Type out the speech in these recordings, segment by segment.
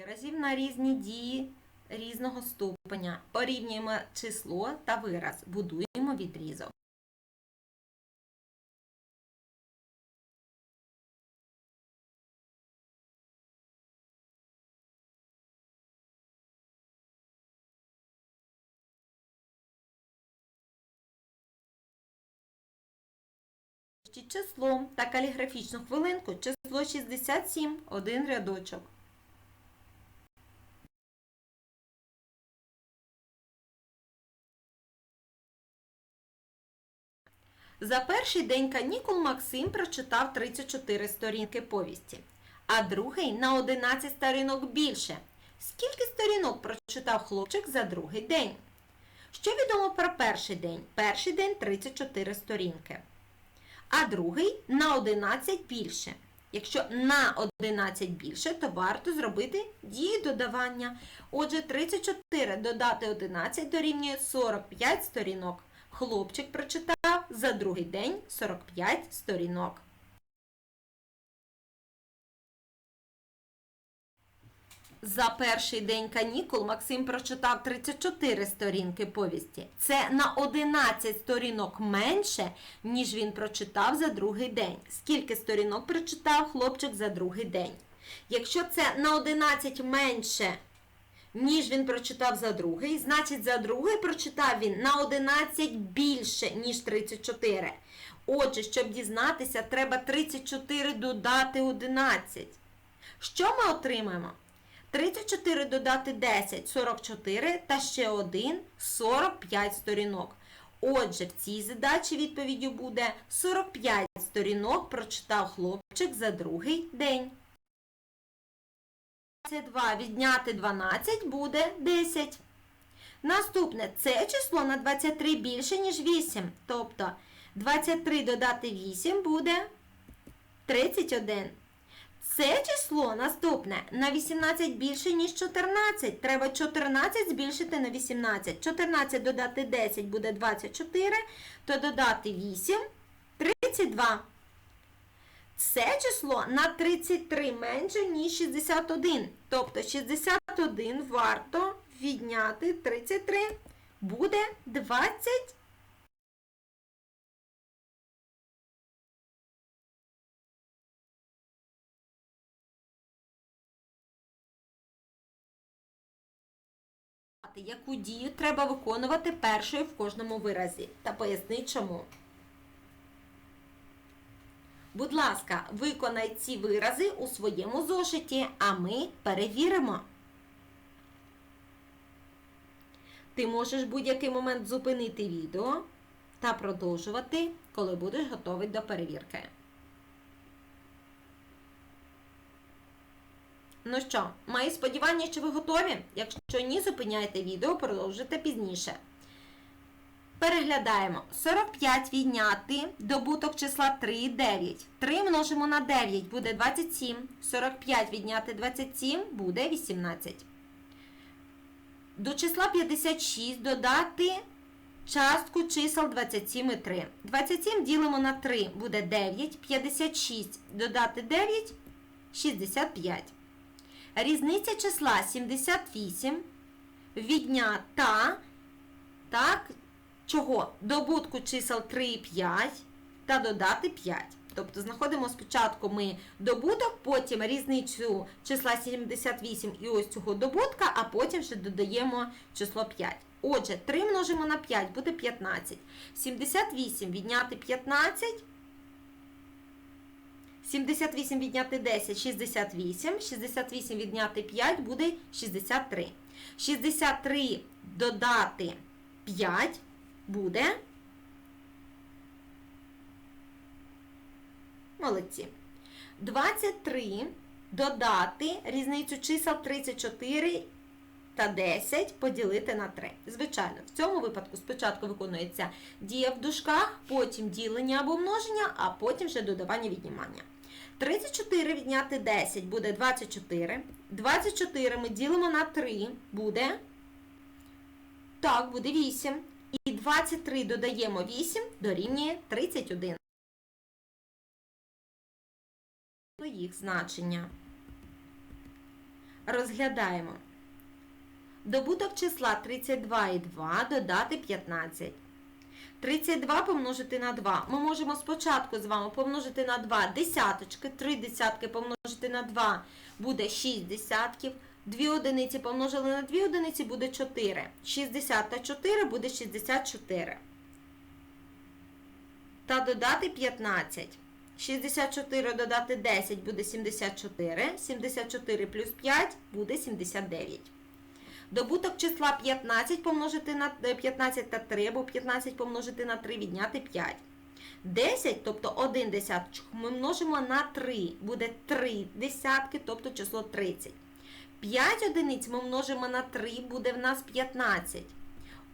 виразів на різні дії різного ступеня. Порівнюємо число та вираз. Будуємо відрізок. Ще Число та каліграфічну хвилинку число 67, один рядочок. За перший день канікул Максим прочитав 34 сторінки повісті, а другий на 11 сторінок більше. Скільки сторінок прочитав хлопчик за другий день? Що відомо про перший день? Перший день 34 сторінки, а другий на 11 більше. Якщо на 11 більше, то варто зробити дію додавання. Отже, 34 додати 11 дорівнює 45 сторінок. Хлопчик прочитав за другий день 45 сторінок. За перший день канікул Максим прочитав 34 сторінки повісті. Це на 11 сторінок менше, ніж він прочитав за другий день. Скільки сторінок прочитав хлопчик за другий день? Якщо це на 11 менше, ніж він прочитав за другий, значить за другий прочитав він на 11 більше, ніж 34. Отже, щоб дізнатися, треба 34 додати 11. Що ми отримаємо? 34 додати 10 44 та ще один 45 сторінок. Отже, в цій задачі відповіддю буде 45 сторінок прочитав хлопчик за другий день. 22 відняти 12 буде 10. Наступне це число на 23 більше, ніж 8. Тобто 23 додати 8 буде 31. Це число наступне на 18 більше, ніж 14. Треба 14 збільшити на 18. 14 додати 10 буде 24, то додати 8 32. Це число на 33 менше, ніж 61. Тобто 61 варто відняти 33. Буде 20. Яку дію треба виконувати першою в кожному виразі? Та поясни чому. Будь ласка, виконай ці вирази у своєму зошиті, а ми перевіримо. Ти можеш будь-який момент зупинити відео та продовжувати, коли будеш готовий до перевірки. Ну що, мої сподівання, що ви готові? Якщо ні, зупиняйте відео, продовжуйте пізніше. Переглядаємо. 45 відняти добуток числа 3 9. 3 множимо на 9 буде 27. 45 відняти 27 буде 18. До числа 56 додати частку чисел 27 і 3. 27 ділимо на 3 буде 9. 56 додати 9 65. Різниця числа 78 віднята так, чого? Добутку чисел 3 і 5 та додати 5. Тобто знаходимо спочатку ми добуток, потім різницю числа 78 і ось цього добутка, а потім ще додаємо число 5. Отже, 3 множимо на 5 буде 15. 78 відняти 15. 78 відняти 10 68. 68 відняти 5 буде 63. 63 додати 5 буде. Молодці. 23 додати різницю чисел 34 та 10 поділити на 3. Звичайно, в цьому випадку спочатку виконується дія в дужках, потім ділення або множення, а потім вже додавання віднімання. 34 відняти 10 буде 24. 24 ми ділимо на 3 буде. Так, буде 8. І 23 додаємо 8 дорівнює 31. Їх значення. Розглядаємо. Добуток числа 32,2 додати 15. 32 помножити на 2. Ми можемо спочатку з вами помножити на 2 десяточки. 3 десятки помножити на 2 буде 6 десятків. 2 одиниці помножили на 2 одиниці буде 4. 60 та 4 буде 64. Та додати 15. 64 додати 10 буде 74. 74 плюс 5 буде 79. Добуток числа 15 помножити на е, 15 та 3, або 15 помножити на 3 відняти 5. 10, тобто 1 десяточок, ми множимо на 3. Буде 3 десятки, тобто число 30. 5 одиниць ми множимо на 3, буде в нас 15.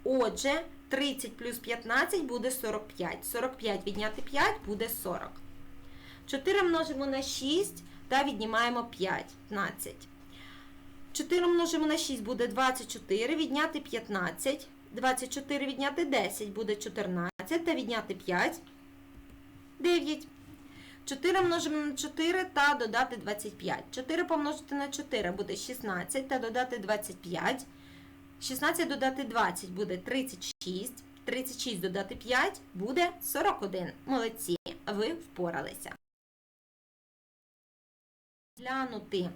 Отже, 30 плюс 15 буде 45. 45 відняти 5 буде 40. 4 множимо на 6 та віднімаємо 15. 4 множимо на 6 буде 24, відняти 15. 24 відняти 10 буде 14, та відняти 5 9. 4 множимо на 4 та додати 25. 4 помножити на 4 буде 16 та додати 25. 16 додати 20 буде 36. 36 додати 5 буде 41. Молодці, ви впоралися. Глянути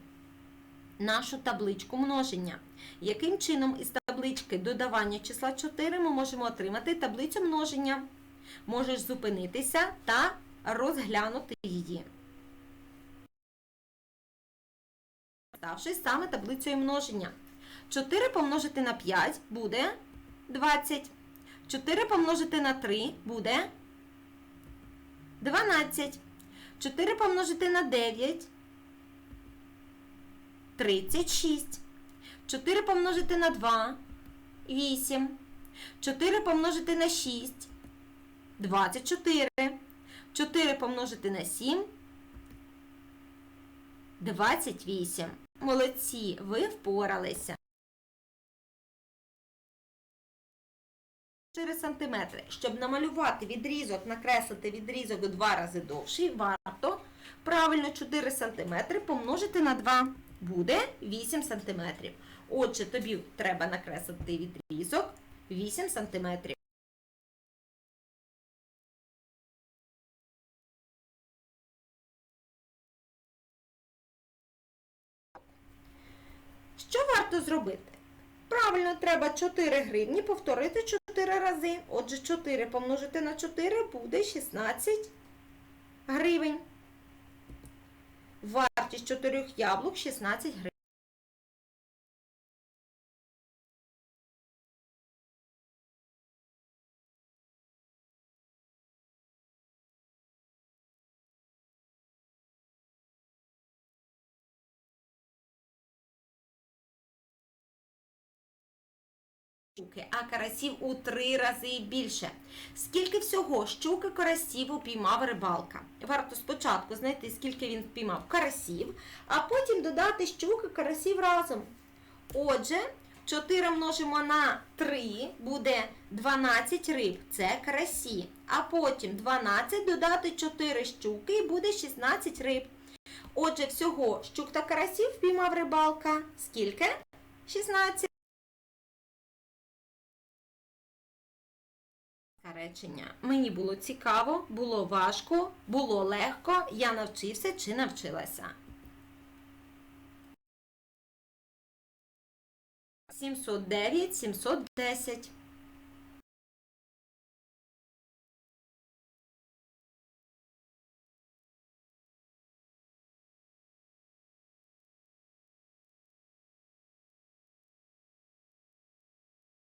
нашу табличку множення. Яким чином із таблички додавання числа 4 ми можемо отримати таблицю множення? Можеш зупинитися та розглянути її. Ставшись саме таблицею множення. 4 помножити на 5 буде 20. 4 помножити на 3 буде 12. 4 помножити на 9 36. 4 помножити на 2 8. 4 помножити на 6 24. 4 помножити на 7 28. Молодці, ви впоралися. 4 см. Щоб намалювати відрізок, накреслити відрізок у 2 рази довший, варто правильно 4 см помножити на 2. Буде 8 см. Отже, тобі треба накреслити відрізок 8 см. Зробити? Правильно, треба 4 гривні повторити 4 рази. Отже, 4 помножити на 4 буде 16 гривень. Вартість 4 яблук 16 гривень. Щуки, а карасів у три рази більше. Скільки всього щуки карасів упіймав рибалка? Варто спочатку знайти, скільки він впіймав карасів, а потім додати щуки карасів разом. Отже, 4 множимо на 3 буде 12 риб, це карасі. А потім 12 додати 4 щуки і буде 16 риб. Отже, всього щук та карасів впіймав рибалка. Скільки? 16. Речення. Мені було цікаво, було важко, було легко, я навчився чи навчилася. 709, 710.